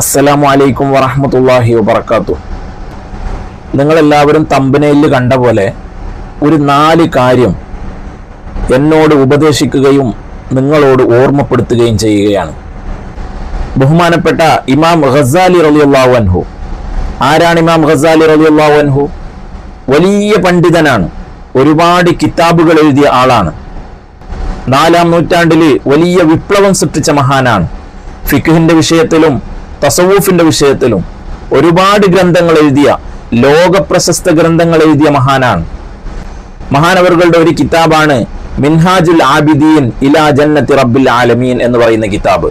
അസ്സലാമു അലൈക്കും വറഹമത്തല്ലാഹി വബർക്കാത്തു നിങ്ങളെല്ലാവരും തമ്പനയിൽ കണ്ട പോലെ ഒരു നാല് കാര്യം എന്നോട് ഉപദേശിക്കുകയും നിങ്ങളോട് ഓർമ്മപ്പെടുത്തുകയും ചെയ്യുകയാണ്. ബഹുമാനപ്പെട്ട ഇമാം ഖസാലി റളിയല്ലാഹു അൻഹു. ആരാണ് ഇമാം ഖസാലി റളിയല്ലാഹു അൻഹു? വലിയ പണ്ഡിതനാണ്. ഒരുപാട് കിതാബുകൾ എഴുതിയ ആളാണ്. നാലാം നൂറ്റാണ്ടിൽ വലിയ വിപ്ലവം സൃഷ്ടിച്ച മഹാനാണ്. ഫിഖ്ഹിന്റെ വിഷയത്തിലും തസവൂഫിന്റെ വിഷയത്തിലും ഒരുപാട് ഗ്രന്ഥങ്ങൾ എഴുതിയ ലോക പ്രശസ്ത ഗ്രന്ഥങ്ങൾ എഴുതിയ മഹാനാണ്. മഹാനവറുകളുടെ ഒരു കിതാബാണ് മിൻഹാജുൽ ആബിദീൻ ഇലാ ജന്നത്തി റബ്ബിൽ ആലമീൻ എന്ന് പറയുന്ന കിതാബ്.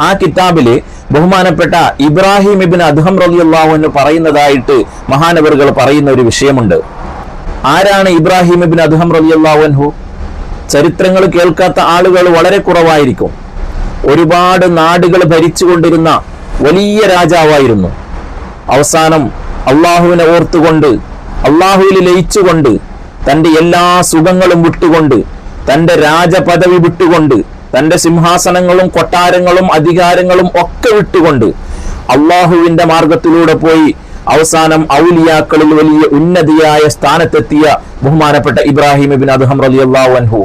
ആ കിതാബിൽ ബഹുമാനപ്പെട്ട ഇബ്രാഹിം ഇബിൻ അദ്ഹം റളിയല്ലാഹു എന്ന് പറയുന്നതായിട്ട് മഹാനവറുകൾ പറയുന്ന ഒരു വിഷയമുണ്ട്. ആരാണ് ഇബ്രാഹിം ഇബിൻ അദ്ഹം റളിയല്ലാഹു അൻഹു? ചരിത്രങ്ങൾ കേൾക്കാത്ത ആളുകൾ വളരെ കുറവായിരിക്കും. ഒരുപാട് നാടുകൾ ഭരിച്ചുകൊണ്ടിരുന്ന വലിയ രാജാവായിരുന്നു. അവസാനം അള്ളാഹുവിനെ ഓർത്തുകൊണ്ട് അള്ളാഹുവിൽ ലയിച്ചുകൊണ്ട് തന്റെ എല്ലാ സുഖങ്ങളും വിട്ടുകൊണ്ട് തന്റെ രാജപദവി വിട്ടുകൊണ്ട് തന്റെ സിംഹാസനങ്ങളും കൊട്ടാരങ്ങളും അധികാരങ്ങളും ഒക്കെ വിട്ടുകൊണ്ട് അള്ളാഹുവിന്റെ മാർഗത്തിലൂടെ പോയി അവസാനം ഔലിയാക്കളിൽ വലിയ ഉന്നതിയായ സ്ഥാനത്തെത്തിയ ബഹുമാനപ്പെട്ട ഇബ്രാഹിം ഇബിൻ അദ്ഹം റളിയല്ലാഹു അൻഹു.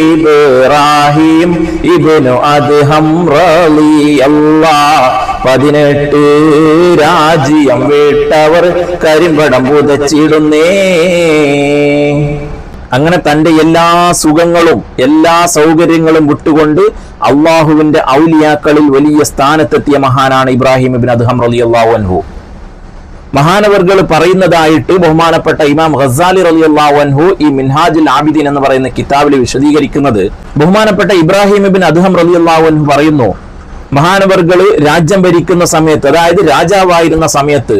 ഇബ്രാഹിം ഇബ്നു അദ്ഹം പതിനെട്ട് രാജ്യം വിട്ടവർ കരിമ്പടം പുതച്ചിടുന്നേ. അങ്ങനെ തന്റെ എല്ലാ സുഖങ്ങളും എല്ലാ സൗകര്യങ്ങളും വിട്ടുകൊണ്ട് അള്ളാഹുവിന്റെ ഔലിയാക്കളിൽ വലിയ സ്ഥാനത്തെത്തിയ മഹാനാണ് ഇബ്രാഹിം ഇബിൻ അദ്ഹം റളിയല്ലാഹു അൻഹു. മഹാനവർകൾ പറയുന്നതായിട്ട് ബഹുമാനപ്പെട്ട ഇമാം ഹസാലി അൻഹു ഈ മിൻഹാജുൽ ആബിദീൻ എന്ന് പറയുന്ന കിതാബിൽ വിശദീകരിക്കുന്നത്. ബഹുമാനപ്പെട്ട ഇബ്രാഹിം ബിൻ അദ്ഹം അൻഹു പറയുന്നു മഹാനവർകൾ രാജ്യം ഭരിക്കുന്ന സമയത്ത് അതായത് രാജാവായിരുന്ന സമയത്ത്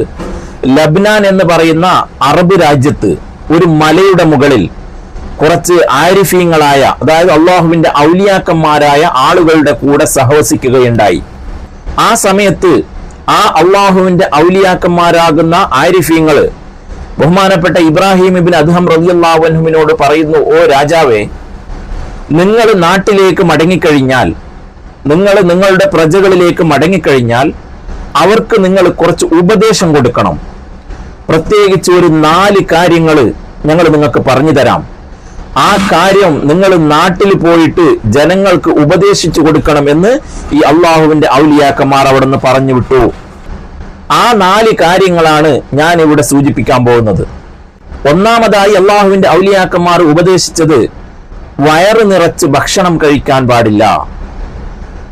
ലബ്നാൻ എന്ന് പറയുന്ന അറബ് രാജ്യത്ത് ഒരു മലയുടെ മുകളിൽ കുറച്ച് ആരിഫീങ്ങളായ അതായത് അള്ളാഹുവിന്റെ ഔലിയാക്കന്മാരായ ആളുകളുടെ കൂടെ സഹവസിക്കുകയുണ്ടായി. ആ സമയത്ത് ആ അള്ളാഹുവിന്റെ ഔലിയാക്കന്മാരാകുന്ന ആരിഫീങ്ങൾ ബഹുമാനപ്പെട്ട ഇബ്രാഹിം ഇബിൻ അദ്ഹം റബിയുല്ലാഹുവിനോട് പറയുന്നു ഓ രാജാവേ നിങ്ങൾ നാട്ടിലേക്ക് മടങ്ങിക്കഴിഞ്ഞാൽ നിങ്ങൾ നിങ്ങളുടെ പ്രജകളിലേക്ക് മടങ്ങിക്കഴിഞ്ഞാൽ അവർക്ക് നിങ്ങൾ കുറച്ച് ഉപദേശം കൊടുക്കണം. പ്രത്യേകിച്ച് ഒരു നാല് കാര്യങ്ങൾ ഞങ്ങൾ നിങ്ങൾക്ക് പറഞ്ഞു തരാം. ആ കാര്യം നിങ്ങൾ നാട്ടിൽ പോയിട്ട് ജനങ്ങൾക്ക് ഉപദേശിച്ചു കൊടുക്കണം എന്ന് ഈ അള്ളാഹുവിന്റെ ഔലിയാക്കന്മാർ അവിടെ നിന്ന് പറഞ്ഞു വിട്ടു. ആ നാല് കാര്യങ്ങളാണ് ഞാൻ ഇവിടെ സൂചിപ്പിക്കാൻ പോകുന്നത്. ഒന്നാമതായി അള്ളാഹുവിന്റെ ഔലിയാക്കന്മാർ ഉപദേശിച്ചത് വയറ് നിറച്ച് ഭക്ഷണം കഴിക്കാൻ പാടില്ല.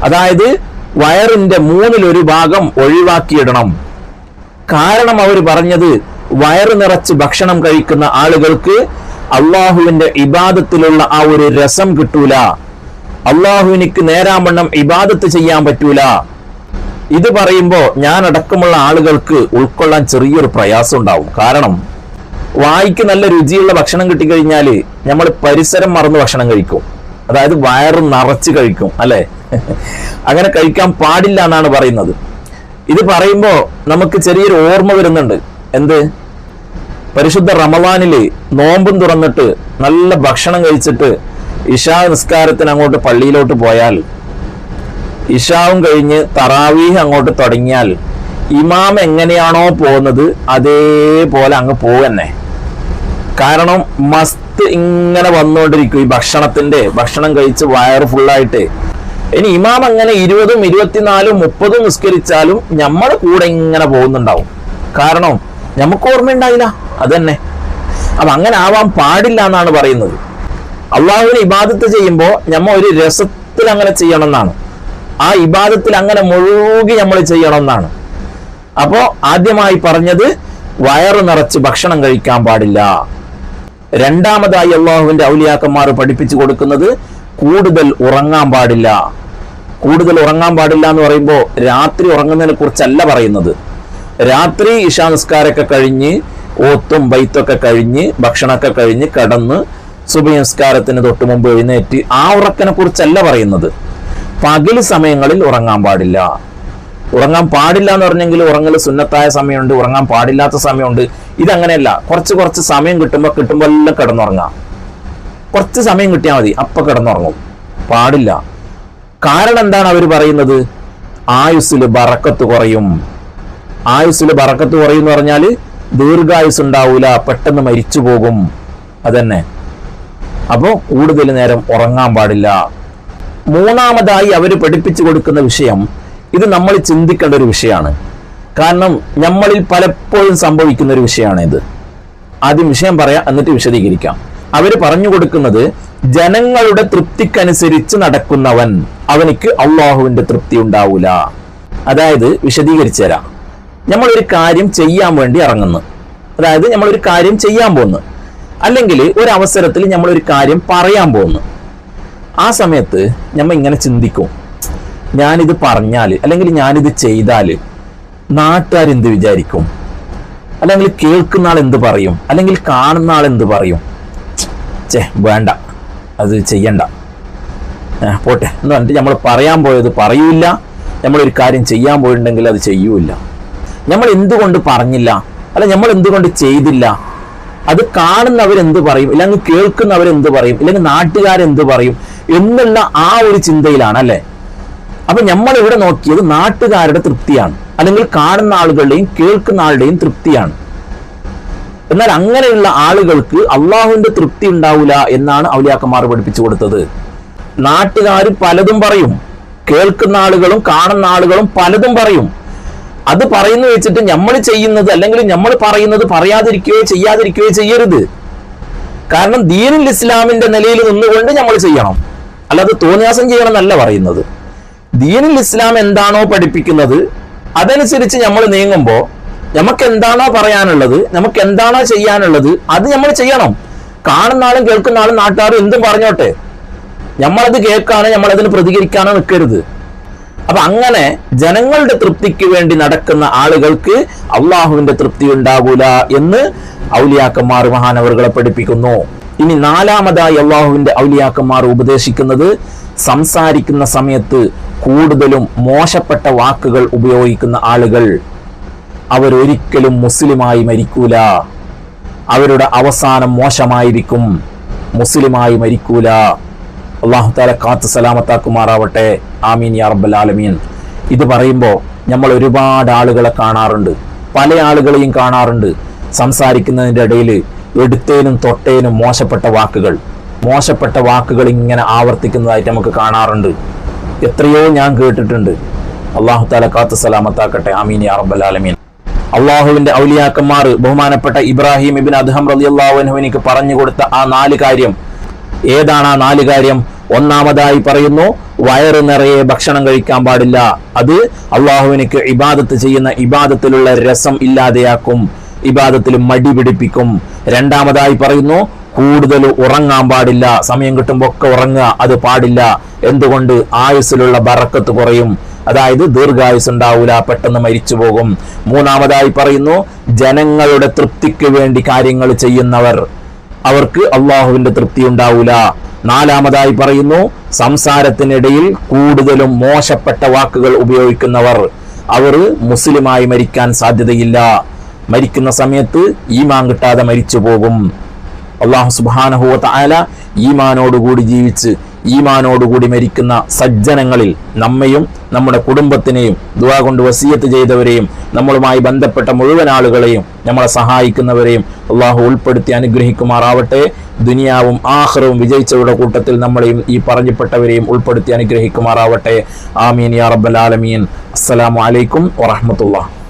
അതായത് വയറിന്റെ മൂന്നിലൊരു ഭാഗം ഒഴിവാക്കിയിടണം. കാരണം അവർ പറഞ്ഞത് വയറ് നിറച്ച് ഭക്ഷണം കഴിക്കുന്ന ആളുകൾക്ക് അള്ളാഹുവിന്റെ ഇബാദത്തിലുള്ള ആ ഒരു രസം കിട്ടൂല. അള്ളാഹുവിനിക്ക് നേരാമണ്ണം ഇബാദത്ത് ചെയ്യാൻ പറ്റൂല. ഇത് പറയുമ്പോ ഞാൻ അടക്കമുള്ള ആളുകൾക്ക് ഉൾക്കൊള്ളാൻ ചെറിയൊരു പ്രയാസം ഉണ്ടാവും. കാരണം വായിക്ക് നല്ല രുചിയുള്ള ഭക്ഷണം കിട്ടിക്കഴിഞ്ഞാൽ നമ്മൾ പരിസരം മറന്ന് ഭക്ഷണം കഴിക്കും. അതായത് വയറ് നിറച്ച് കഴിക്കും അല്ലെ? അങ്ങനെ കഴിക്കാൻ പാടില്ല എന്നാണ് പറയുന്നത്. ഇത് പറയുമ്പോ നമുക്ക് ചെറിയൊരു ഓർമ്മ വരുന്നുണ്ട്. എന്ത്? പരിശുദ്ധ റമവാനിൽ നോമ്പും തുറന്നിട്ട് നല്ല ഭക്ഷണം കഴിച്ചിട്ട് ഇഷാ നിസ്കാരത്തിന് അങ്ങോട്ട് പള്ളിയിലോട്ട് പോയാൽ ഇഷാവും കഴിഞ്ഞ് തറാവീഹ് അങ്ങോട്ട് തുടങ്ങിയാൽ ഇമാം എങ്ങനെയാണോ പോകുന്നത് അതേപോലെ അങ്ങ് പോവന്നെ. കാരണം മസ്ത് ഇങ്ങനെ വന്നുകൊണ്ടിരിക്കും ഈ ഭക്ഷണത്തിന്റെ ഭക്ഷണം കഴിച്ച് വയറ് ഫുള്ളായിട്ട്. ഇനി ഇമാം അങ്ങനെ ഇരുപതും ഇരുപത്തിനാലും മുപ്പതും നിസ്കരിച്ചാലും നമ്മുടെ കൂടെ ഇങ്ങനെ പോകുന്നുണ്ടാവും. കാരണം നമുക്ക് ഓർമ്മയുണ്ടായില്ല. അതന്നെ. അപ്പൊ അങ്ങനെ ആവാൻ പാടില്ല എന്നാണ് പറയുന്നത്. അള്ളാഹുവിന് ഇബാദത്ത് ചെയ്യുമ്പോൾ നമ്മ ഒരു രസത്തിൽ അങ്ങനെ ചെയ്യണം എന്നാണ് ആ ഇബാദത്തിൽ അങ്ങനെ മുഴുകി നമ്മൾ ചെയ്യണം എന്നാണ് അപ്പോ ആദ്യമായി പറഞ്ഞത് വയറ് നിറച്ച് ഭക്ഷണം കഴിക്കാൻ പാടില്ല. രണ്ടാമതായി അള്ളാഹുവിന്റെ ഔലിയാക്കന്മാർ പഠിപ്പിച്ചു കൊടുക്കുന്നത് കൂടുതൽ ഉറങ്ങാൻ പാടില്ല. കൂടുതൽ ഉറങ്ങാൻ പാടില്ല എന്ന് പറയുമ്പോൾ രാത്രി ഉറങ്ങുന്നതിനെ കുറിച്ചല്ല പറയുന്നത്. രാത്രി ഇഷാ നിസ്കാരമൊക്കെ കഴിഞ്ഞ് ഓത്തും ബൈത്തൊക്കെ കഴിഞ്ഞ് ഭക്ഷണമൊക്കെ കഴിഞ്ഞ് കടന്ന് സുബഹി നിസ്കാരത്തിന് തൊട്ട് മുമ്പ് എഴുന്നേറ്റ് ആ ഉറക്കനെ കുറിച്ചല്ല പറയുന്നത്. പകൽ സമയങ്ങളിൽ ഉറങ്ങാൻ പാടില്ല. ഉറങ്ങാൻ പാടില്ല എന്ന് പറഞ്ഞെങ്കിൽ ഉറങ്ങൽ സുന്നത്തായ സമയമുണ്ട് ഉറങ്ങാൻ പാടില്ലാത്ത സമയമുണ്ട്. ഇതങ്ങനെയല്ല. കുറച്ച് കുറച്ച് സമയം കിട്ടുമ്പോൾ കിട്ടുമ്പോൾ എല്ലാം കിടന്നുറങ്ങാം. കുറച്ച് സമയം കിട്ടിയാൽ മതി അപ്പൊ കിടന്നുറങ്ങും. പാടില്ല. കാരണം എന്താണ് അവർ പറയുന്നത്? ആയുസ്സിൽ ബറക്കത്ത് കുറയും. ആയുസ്സിൽ ബറക്കത്ത് കുറയും എന്ന് പറഞ്ഞാൽ ദീർഘായുസ് ഉണ്ടാവൂല പെട്ടെന്ന് മരിച്ചു പോകും അതന്നെ. അപ്പോൾ കൂടുതൽ നേരം ഉറങ്ങാൻ പാടില്ല. മൂന്നാമതായി അവർ പഠിപ്പിച്ചു കൊടുക്കുന്ന വിഷയം ഇത് നമ്മൾ ചിന്തിക്കേണ്ട ഒരു വിഷയമാണ്. കാരണം നമ്മളിൽ പലപ്പോഴും സംഭവിക്കുന്ന ഒരു വിഷയമാണ് ഇത് ആദ്യം വിഷയം പറയാം എന്നിട്ട് വിശദീകരിക്കാം. അവർ പറഞ്ഞു കൊടുക്കുന്നത് ജനങ്ങളുടെ തൃപ്തിക്കനുസരിച്ച് നടക്കുന്നവൻ അവനിക്ക് അള്ളാഹുവിന്റെ തൃപ്തി ഉണ്ടാവൂല. അതായത് വിശദീകരിച്ചു തരാം. നമ്മളൊരു കാര്യം ചെയ്യാൻ വേണ്ടി ഇറങ്ങുന്നു. അതായത് നമ്മളൊരു കാര്യം ചെയ്യാൻ പോകുന്നു അല്ലെങ്കിൽ ഒരു അവസരത്തിൽ നമ്മളൊരു കാര്യം പറയാൻ പോകുന്നു ആ സമയത്ത് നമ്മൾ ഇങ്ങനെ ചിന്തിക്കും. ഞാനിത് പറഞ്ഞാൽ അല്ലെങ്കിൽ ഞാനിത് ചെയ്താൽ നാട്ടുകാരെന്ത് വിചാരിക്കും? അല്ലെങ്കിൽ കേൾക്കുന്ന ആൾ എന്ത് പറയും? അല്ലെങ്കിൽ കാണുന്ന ആൾ എന്ത് പറയും? ചേ വേണ്ട. അത് ചെയ്യണ്ട. പോട്ടെ. എന്ന് പറഞ്ഞിട്ട് നമ്മൾ പറയാൻ പോയത് പറയൂല നമ്മളൊരു കാര്യം ചെയ്യാൻ പോയിട്ടുണ്ടെങ്കിൽ അത് ചെയ്യൂല നമ്മൾ എന്തുകൊണ്ട് പറഞ്ഞില്ല? അല്ല നമ്മൾ എന്തുകൊണ്ട് ചെയ്തില്ല? അത് കാണുന്നവർ കാണുന്നവരെന്ത് പറയും? ഇല്ലെങ്കിൽ കേൾക്കുന്നവരെന്ത് പറയും? ഇല്ലെങ്കിൽ നാട്ടുകാരെന്ത് പറയും? എന്നുള്ള ആ ഒരു ചിന്തയിലാണ് അല്ലേ? അപ്പൊ നമ്മൾ ഇവിടെ നോക്കിയത് നാട്ടുകാരുടെ തൃപ്തിയാണ്. അല്ലെങ്കിൽ കാണുന്ന ആളുകളുടെയും കേൾക്കുന്ന ആളുടെയും തൃപ്തിയാണ്. എന്നാൽ അങ്ങനെയുള്ള ആളുകൾക്ക് അള്ളാഹുവിന്റെ തൃപ്തി ഉണ്ടാവില്ല എന്നാണ് ഔലിയാക്കന്മാർ പഠിപ്പിച്ചു കൊടുത്തത്. നാട്ടുകാർ പലതും പറയും. കേൾക്കുന്ന ആളുകളും കാണുന്ന ആളുകളും പലതും പറയും. അത് പറയുന്നു വെച്ചിട്ട് നമ്മൾ ചെയ്യുന്നത് അല്ലെങ്കിൽ നമ്മൾ പറയുന്നത് പറയാതിരിക്കുകയോ ചെയ്യാതിരിക്കുകയോ ചെയ്യരുത്. കാരണം ദീനുൽ ഇസ്ലാമിന്റെ നിലയിൽ നിന്നുകൊണ്ട് നമ്മൾ ചെയ്യണം. അല്ലാതെ തോന്നിയാസം ചെയ്യണം എന്നല്ല പറയുന്നത്. ദീനുൽ ഇസ്ലാം എന്താണോ പഠിപ്പിക്കുന്നത് അതനുസരിച്ച് നമ്മൾ നീങ്ങുമ്പോൾ നമുക്ക് എന്താണോ പറയാനുള്ളത് നമുക്ക് എന്താണോ ചെയ്യാനുള്ളത് അത് നമ്മൾ ചെയ്യണം. കാണുന്ന ആളും കേൾക്കുന്ന ആളും നാട്ടുകാരും എന്തും പറഞ്ഞോട്ടെ. നമ്മളത് കേൾക്കാനോ നമ്മളതിന് പ്രതികരിക്കാനോ നിൽക്കരുത് അപ്പൊ അങ്ങനെ ജനങ്ങളുടെ തൃപ്തിക്ക് വേണ്ടി നടക്കുന്ന ആളുകൾക്ക് അള്ളാഹുവിന്റെ തൃപ്തി ഉണ്ടാകൂല എന്ന് ഔലിയാക്കന്മാർ മഹാനവറുകളെ പഠിപ്പിക്കുന്നു. ഇനി നാലാമതായി അള്ളാഹുവിന്റെ ഔലിയാക്കന്മാർ ഉപദേശിക്കുന്നത് സംസാരിക്കുന്ന സമയത്ത് കൂടുതലും മോശപ്പെട്ട വാക്കുകൾ ഉപയോഗിക്കുന്ന ആളുകൾ. അവരൊരിക്കലും മുസ്ലിമായി മരിക്കൂല. അവരുടെ അവസാനം മോശമായിരിക്കും. മുസ്ലിമായി മരിക്കൂല. അള്ളാഹു താല കാത്ത് സലാമത്താക്കുമാറാവട്ടെ. ആമീൻ യാ റബ്ബൽ ആലമീൻ. ഇത് പറയുമ്പോൾ നമ്മൾ ഒരുപാട് ആളുകളെ കാണാറുണ്ട്. പല ആളുകളെയും കാണാറുണ്ട്. സംസാരിക്കുന്നതിന്റെ ഇടയിൽ എടുത്തേനും തൊട്ടേനും മോശപ്പെട്ട വാക്കുകൾ. മോശപ്പെട്ട വാക്കുകൾ ഇങ്ങനെ ആവർത്തിക്കുന്നതായിട്ട് നമുക്ക് കാണാറുണ്ട്. എത്രയോ ഞാൻ കേട്ടിട്ടുണ്ട്. അള്ളാഹു താല കാത്ത് സലാമത്താക്കട്ടെ. ആമീൻ ആലമീൻ. അള്ളാഹുവിന്റെ ഔലിയാക്കന്മാർ ബഹുമാനപ്പെട്ട ഇബ്രാഹിം ഇബിൻ അദ്ഹം റളിയല്ലാഹുവിനിക്ക് പറഞ്ഞു കൊടുത്ത ആ നാല് കാര്യം ഏതാണ് ആ നാല് കാര്യം? ഒന്നാമതായി പറയുന്നു വയറ് നിറയെ ഭക്ഷണം കഴിക്കാൻ പാടില്ല. അത് അള്ളാഹുവിനിക്ക് ഇബാദത്ത് ചെയ്യുന്ന ഇബാദത്തിലുള്ള രസം ഇല്ലാതെയാക്കും. ഇബാദത്തിൽ മടി പിടിപ്പിക്കും. രണ്ടാമതായി പറയുന്നു കൂടുതൽ ഉറങ്ങാൻ പാടില്ല. സമയം കിട്ടുമ്പോൾ ഒക്കെ ഉറങ്ങുക അത് പാടില്ല. എന്തുകൊണ്ട്? ആയുസ്സിലുള്ള ബറക്കത്ത് കുറയും. അതായത് ദീർഘായുസ് ഉണ്ടാവൂല പെട്ടെന്ന് മരിച്ചു പോകും. മൂന്നാമതായി പറയുന്നു ജനങ്ങളുടെ തൃപ്തിക്ക് വേണ്ടി കാര്യങ്ങൾ ചെയ്യുന്നവർ. അവർക്ക് അള്ളാഹുവിന്റെ തൃപ്തി ഉണ്ടാവൂല. നാലാമതായി പറയുന്നു സംസാരത്തിനിടയിൽ കൂടുതലും മോശപ്പെട്ട വാക്കുകൾ ഉപയോഗിക്കുന്നവർ അവർ മുസ്ലിമായി മരിക്കാൻ സാധ്യതയില്ല. മരിക്കുന്ന സമയത്ത് ഈമാൻ കിട്ടാതെ മരിച്ചു പോകും. അള്ളാഹു സുബാനഹുവ താല ഈമാനോടുകൂടി ജീവിച്ച് ഈമാനോടുകൂടി മരിക്കുന്ന സജ്ജനങ്ങളിൽ നമ്മയും നമ്മുടെ കുടുംബത്തിനെയും ദുവാ കൊണ്ട് വസീയത്ത് ചെയ്തവരെയും നമ്മളുമായി ബന്ധപ്പെട്ട മുഴുവൻ ആളുകളെയും നമ്മളെ സഹായിക്കുന്നവരെയും അള്ളാഹു ഉൾപ്പെടുത്തി അനുഗ്രഹിക്കുമാറാവട്ടെ. ദുനിയാവും ആഹ്റവും വിജയിച്ചവരുടെ കൂട്ടത്തിൽ നമ്മളെയും ഈ പറഞ്ഞപ്പെട്ടവരെയും ഉൾപ്പെടുത്തി അനുഗ്രഹിക്കുമാറാവട്ടെ. ആമീൻ യാ റബ്ബൽ ആലമീൻ. അസ്സലാമു അലൈക്കും വറഹ്മത്തുള്ളാഹി.